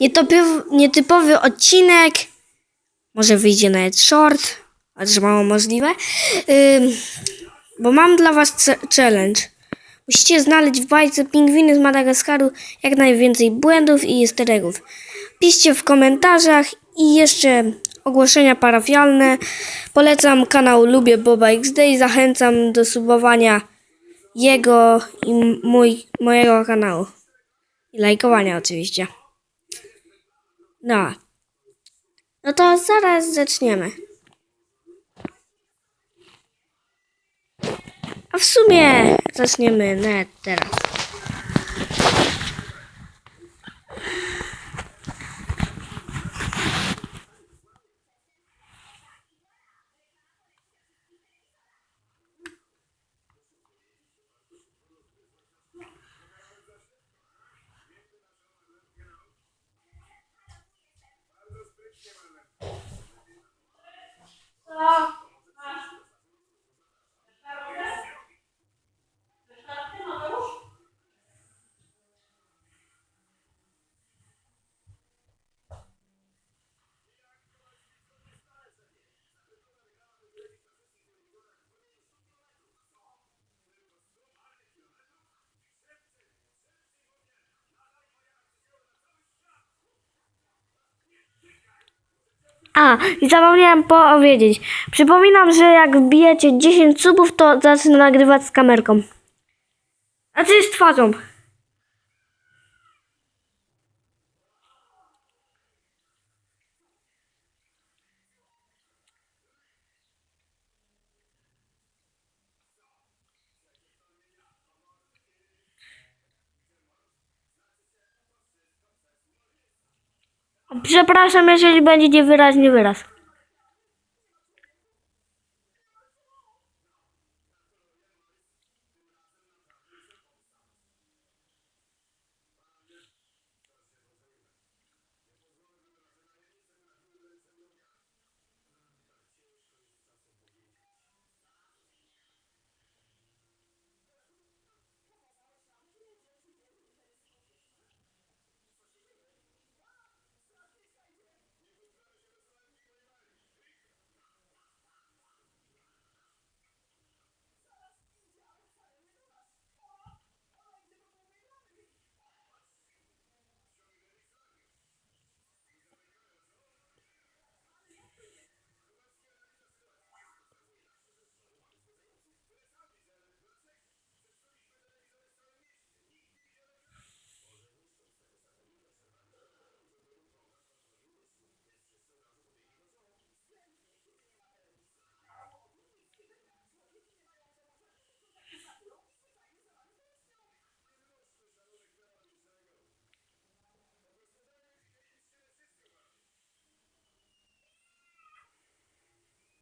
Nietypowy, nietypowy odcinek. Może wyjdzie nawet short, chociaż mało możliwe. Bo mam dla was challenge. Musicie znaleźć w bajce pingwiny z Madagaskaru jak najwięcej błędów i easter eggów. Piszcie w komentarzach i jeszcze ogłoszenia parafialne. Polecam kanał Lubię Boba XD i zachęcam do subowania jego i mój, mojego kanału. I lajkowania oczywiście. No. No to zaraz zaczniemy. A w sumie zaczniemy net teraz. A, i zapomniałem powiedzieć. Przypominam, że jak wbijecie 10 subów, to zacznę nagrywać z kamerką. A ty z twarzą. Przepraszam, jeżeli będzie niewyraźny wyraz.